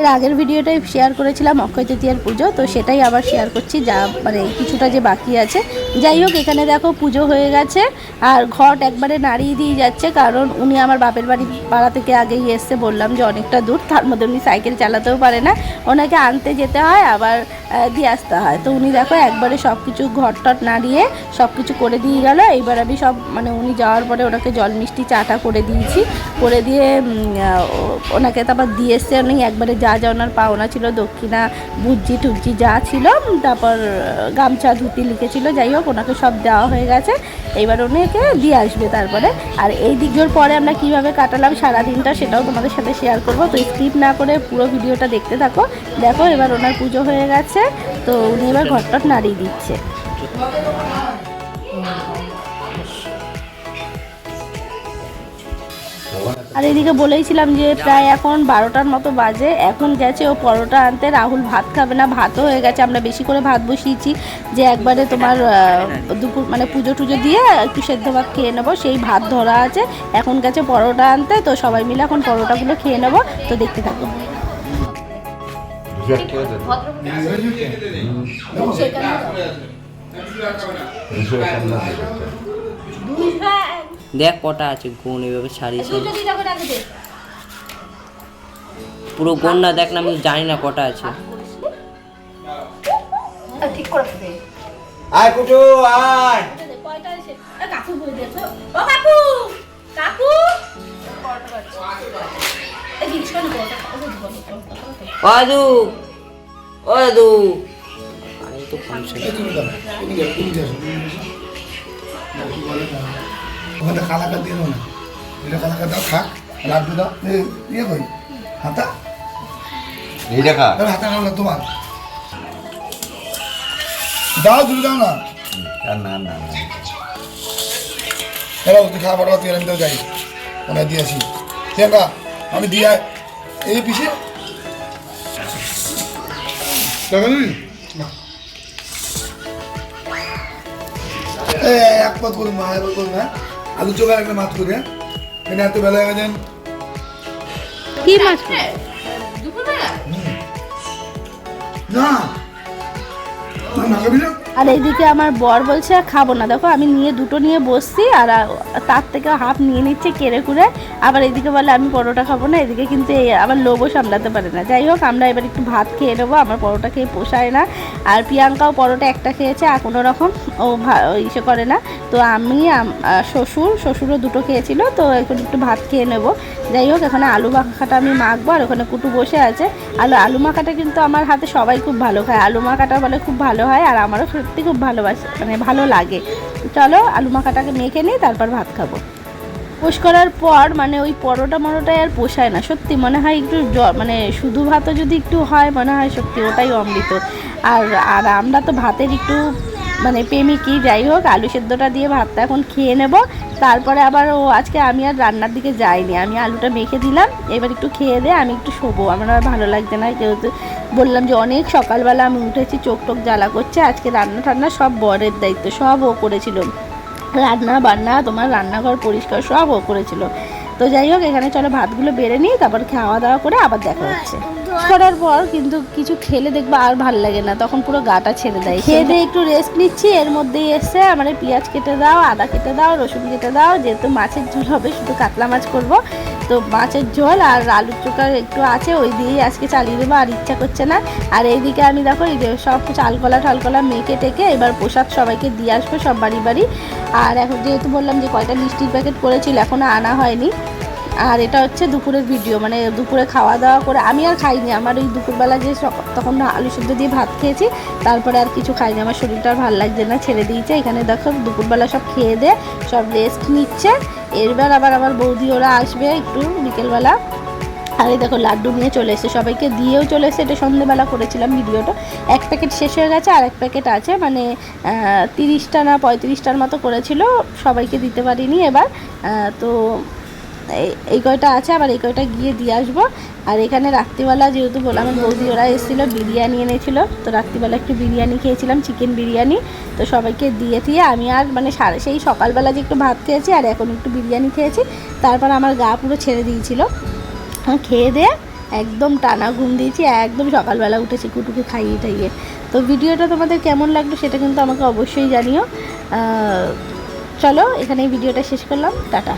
এর আগের ভিডিওটাই শেয়ার করেছিলাম অক্ষয় তৃতীয়ার পুজো, তো সেটাই আবার শেয়ার করছি, যা মানে কিছুটা যে বাকি আছে। যাই হোক, এখানে দেখো পুজো হয়ে গেছে, আর ঘট একবারে নাড়িয়ে দিয়ে যাচ্ছে, কারণ উনি আমার বাপের বাড়ি পাড়া থেকে আগেই এসছে, বললাম যে অনেকটা দূর, তার মধ্যে উনি সাইকেল চালাতেও পারে না। ওনাকে আনতে যেতে হয়, আবার দিয়ে আসতে হয়। তো উনি দেখো একবারে সব কিছু ঘট টট নাড়িয়ে সব কিছু করে দিয়ে গেল, এইবার আমি সব মানে উনি যাওয়ার পরে ওনাকে জল মিষ্টি চাটা করে দিয়েছি। করে দিয়ে ওনাকে তারপর দিয়ে এসছে উনি। একবারে যা যা ওনার পাওনা ছিল, দক্ষিণা বুজ্জি টুজ্জি যা ছিল তারপর গামছা, ধুতি লিখেছিল, যাই হোক, ওনাকে সব দেওয়া হয়ে গেছে। এইবার ওনাকে দিয়ে আসবে তারপরে। আর এই দিকজোর পরে আমরা কীভাবে কাটালাম সারা দিনটা সেটাও তোমাদের সাথে শেয়ার করব। তো স্কিপ না করে পুরো ভিডিওটা দেখতে থাকো। দেখো, এবার ওনার পুজো হয়ে গেছে। তো উনি এবার ঘরটট নাড়িয়ে দিচ্ছে। আর এদিকে বলেইছিলাম যে প্রায় এখন বারোটার মতো বাজে এখন গেছে ও পরোটা আনতে রাহুল ভাত খাবে না ভাতও হয়ে গেছে আমরা বেশি করে ভাত বসিয়েছি যে একবারে তোমার দুপুর মানে পুজো টুজো দিয়ে একটু সেদ্ধ ভাত খেয়ে নেব সেই ভাত ধরা আছে এখন গেছে পরোটা আনতে তো সবাই মিলে এখন পরোটাগুলো খেয়ে নেব তো দেখতে থাকো। দুশো দেখ কটা আছে গুণ এভাবে ছাড়িয়েছে পুরো গুণ না দেখ না আমি জানি না কটা আছে। ঠিক করে আয় কুটু আয়। কাকু বলে দিয়েছ। ও কাকু কাকু। ও দাদু আমি তো ফাংশন। ওখানে কালাকা দিয়ে দাও না। এটা কালাকা দাও থাক লাড্ডু দাও। এ, ইয়ে কই হাতা? এই দেখা হাতা না তোমার। দাও দুটো দাও না। না না না এবার তুই পাঠাবো তুই আমি তো যাই। ওনায় দিয়ে আসি। প্রিয়াঙ্কা আমি দিয়ে আয়। এই টাকা এই, এক পথ করুন মা এক পথ করুন হ্যাঁ? আলু চোখা একটা মাছ করে হ্যাঁ? এখানে এত বেলা হয়ে গেছেন কি মাছ না। আর এইদিকে আমার বর বলছে খাব না। দেখো আমি নিয়ে দুটো নিয়ে বসছি আর তার থেকে হাফ নিয়ে নিচ্ছে কেড়ে কুড়ে। আবার এদিকে বলে আমি পরোটা খাব না। এদিকে কিন্তু এই আবার লোভও সামলাতে পারে না। যাই হোক আমরা এবার একটু ভাত খেয়ে নেব। আমার পরোটা খেয়ে পোষায় না। আর প্রিয়াঙ্কাও পরোটা একটা খেয়েছে আর কোনো রকম ও ইসে করে না। তো আমি শ্বশুর, শ্বশুরও দুটো খেয়েছিল, তো এখন একটু ভাত খেয়ে নেব। যাই হোক, এখানে আলু মাখাটা আমি মাখবো আর ওখানে কুটু বসে আছে। আলু আলু মাখাটা কিন্তু আমার হাতে সবাই খুব ভালো খায়। আলু মাখাটা বলে খুব ভালো হয় আর আমারও সত্যি খুব ভালোবাসে মানে ভালো লাগে। চলো, আলু মাখাটাকে মেখে নিই, তারপর ভাত খাব। পোষ করার পর মানে ওই পরোটা মরোটাই আর পোষায় না। সত্যি মনে হয় একটু মানে শুধু ভাতও যদি একটু হয় মনে হয় সত্যি ওটাই অমৃত। আর আর আমরা তো ভাতের একটু মানে প্রেমিকই, যাই হোক, আলু সেদ্ধটা দিয়ে ভাতটা এখন খেয়ে নেব। তারপরে আবার ও আজকে আমি আর রান্নার দিকে যাইনি। আমি আলুটা মেখে দিলাম, এবার একটু খেয়ে দিয়ে আমি একটু শোবো। আমার আর ভালো লাগছে না, যেহেতু বললাম যে অনেক সকালবেলা আমি উঠেছি, চোখ টোক জ্বালা করছে, আজকে রান্না টান্না সব বরের দায়িত্ব, সব ও করেছিল। রান্না বান্না তোমার রান্নাঘর পরিষ্কার সব ও করেছিল। তো যাই হোক এখানে চলো ভাতগুলো বেড়ে নিই তারপর খাওয়া দাওয়া করে আবার দেখা হচ্ছে। করার পর কিন্তু কিছু খেলে দেখব আর ভালো লাগে না তখন পুরো গাটা ছেড়ে দেয়। খেয়ে দিয়ে একটু রেস্ট নিচ্ছি এর মধ্যেই এসছে আমার পেঁয়াজ কেটে দাও আদা কেটে দাও রসুন কেটে দাও যেহেতু মাছের ঝোল হবে শুধু কাতলা মাছ করব। তো মাছের ঝোল আর আলুর চোখা একটু আছে, ওই দিয়েই আজকে চালিয়ে দেবো, আর ইচ্ছা করছে না। আর এইদিকে আমি দেখো, এই যে সব চালকলা ঠালকলা মেখে টেকে এবার প্রসাদ সবাইকে দিয়ে আসব সব বাড়ি বাড়ি। আর এখন যেহেতু বললাম যে কয়টা মিষ্টির প্যাকেট করেছিল এখনও আনা হয়নি। আর এটা হচ্ছে দুপুরের ভিডিও মানে দুপুরে খাওয়া দাওয়া করে আমি আর খাইনি, আমার ওই দুপুরবেলা যে তখন আলু সেদ্ধ দিয়ে ভাত খেয়েছি, তারপরে আর কিছু খাইনি, আমার শরীরটা আর ভালো লাগছে না, ছেড়ে দিয়েছে, এখানে দেখো দুপুরবেলা সব খেয়ে দে, সব রেস্ট নিচ্ছে এরবার আবার আমার বৌদি ওরা আসবে একটু বিকেলবেলা, আর এই দেখো লাড্ডু নিয়ে চলে এসেছে, সবাইকে দিয়েও চলে এসেছে, এটা সন্ধেবেলা করেছিলাম ভিডিওটা, এক প্যাকেট শেষ হয়ে গেছে আর এক প্যাকেট আছে মানে তিরিশটা না পঁয়ত্রিশটার মতো করেছিল, সবাইকে দিতে পারিনি এবার তো এই- কয়টা আছে, আবার এই কয়টা গিয়ে দিয়ে আসব। আর এখানে রাত্রিবেলা যেহেতু বললাম বৌদি, ওরা এসেছিল, বিরিয়ানি এনেছিল। তো রাত্রিবেলা একটু বিরিয়ানি খেয়েছিলাম চিকেন বিরিয়ানি। তো সবাইকে দিয়ে দিয়ে আমি আর মানে সারা, সেই সকালবেলা যে একটু ভাত খেয়েছি, আর এখন একটু বিরিয়ানি খেয়েছি। তারপর আমার গা পুরো ছেড়ে দিয়েছিল। খেয়ে দিয়ে একদম টানা ঘুম দিয়েছি, একদম সকালবেলা উঠেছি কুটুকে খাইয়ে টাইয়ে। তো ভিডিওটা তোমাদের কেমন লাগল সেটা কিন্তু আমাকে অবশ্যই জানিও। চলো, এখানেই ভিডিওটা শেষ করলাম, টাটা।